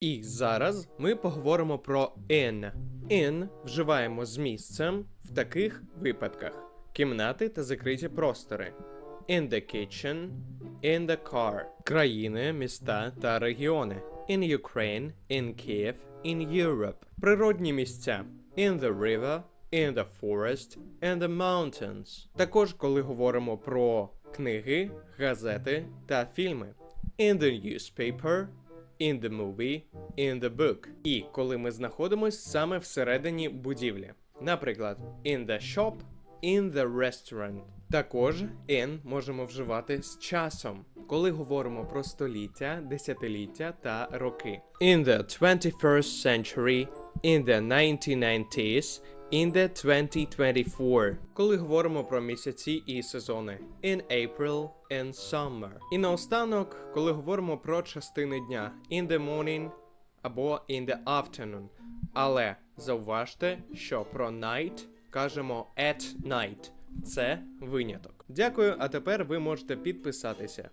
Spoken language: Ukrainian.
І зараз ми поговоримо про in. In вживаємо з місцем в таких випадках: кімнати та закриті простори. In the kitchen, in the car. Країни, міста та регіони. In Ukraine, in Kiev, in Europe. Природні місця. In the river, in the forest, in the mountains. Також, коли говоримо про книги, газети та фільми. In the newspaper, in the movie, in the book. І коли ми знаходимось саме всередині будівлі. Наприклад, in the shop, in the restaurant. Також in можемо вживати з часом, коли говоримо про століття, десятиліття та роки. In the 21st century, in the 1990s, in the 2024. Коли говоримо про місяці і сезони. In April and summer. І наостанок, коли говоримо про частини дня. In the morning або in the afternoon. Але зауважте, що про night кажемо at night. Це виняток. Дякую, а тепер ви можете підписатися.